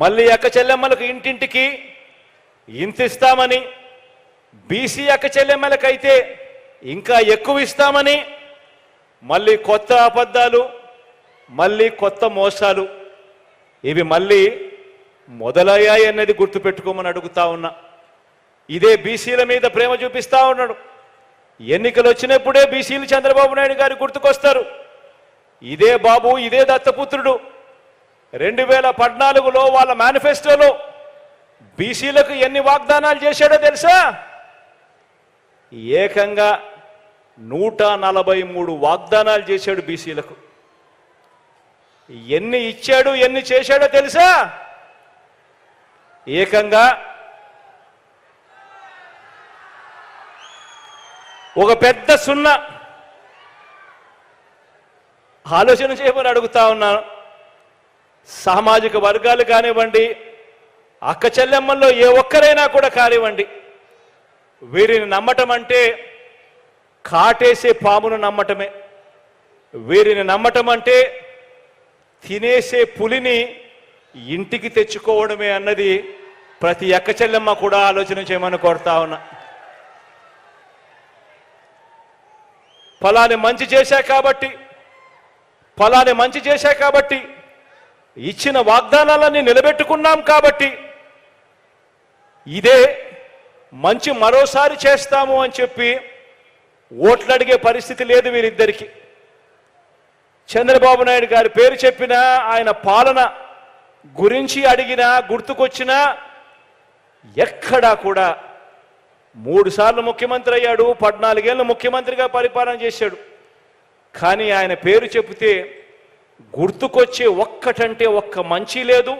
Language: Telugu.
మళ్ళీ అక్క చెల్లెమ్మలకు ఇంటింటికి ఇంత ఇస్తామని బీసీ అక్క చెల్లెమ్మలకైతే ఇంకా ఎక్కువ ఇస్తామని మళ్ళీ కొత్త అబద్ధాలు మళ్ళీ కొత్త మోసాలు ఇవి మళ్ళీ మొదలయ్యాయి అన్నది గుర్తుపెట్టుకోమని అడుగుతా ఉన్నా. ఇదే బీసీల మీద ప్రేమ చూపిస్తా ఉన్నాడు. ఎన్నికలు వచ్చినప్పుడే బీసీలు చంద్రబాబు నాయుడు గారు గుర్తుకొస్తారు. ఇదే బాబు ఇదే దత్తపుత్రుడు. రెండు వేల పద్నాలుగులో వాళ్ళ మేనిఫెస్టోలో బీసీలకు ఎన్ని వాగ్దానాలు చేశాడో తెలుసా? ఏకంగా నూట నలభై మూడు వాగ్దానాలు చేశాడు బీసీలకు. ఎన్ని ఇచ్చాడు ఎన్ని చేశాడో తెలుసా? ఏకంగా ఒక పెద్ద సున్నా. ఆలోచన చేయమని అడుగుతా ఉన్నాను. సామాజిక వర్గాలు కానివ్వండి అక్క చెల్లెమ్మల్లో ఏ ఒక్కరైనా కూడా కానివ్వండి వీరిని నమ్మటం అంటే కాటేసే పామును నమ్మటమే. వీరిని నమ్మటం అంటే తినేసే పులిని ఇంటికి తెచ్చుకోవడమే అన్నది ప్రతి అక్క చెల్లెమ్మ కూడా ఆలోచన చేయమని కోరుతా ఉన్నా. ఫలాన్ని మంచి చేశా కాబట్టి ఫలాన్ని మంచి చేశా కాబట్టి ఇచ్చిన వాగ్దానాలన్నీ నిలబెట్టుకున్నాం కాబట్టి ఇదే మంచి మరోసారి చేస్తాము అని చెప్పి ఓట్లు అడిగే పరిస్థితి లేదు వీరిద్దరికి. చంద్రబాబు నాయుడు గారి పేరు చెప్పినా ఆయన పాలన గురించి అడిగినా గుర్తుకొచ్చినా ఎక్కడా కూడా మూడు సార్లు ముఖ్యమంత్రి అయ్యాడు పద్నాలుగేళ్ళు ముఖ్యమంత్రిగా పరిపాలన చేశాడు. కానీ ఆయన పేరు చెబితే గుర్తుకొచ్చే ఒక్కటంటే ఒక్క మంచి లేదు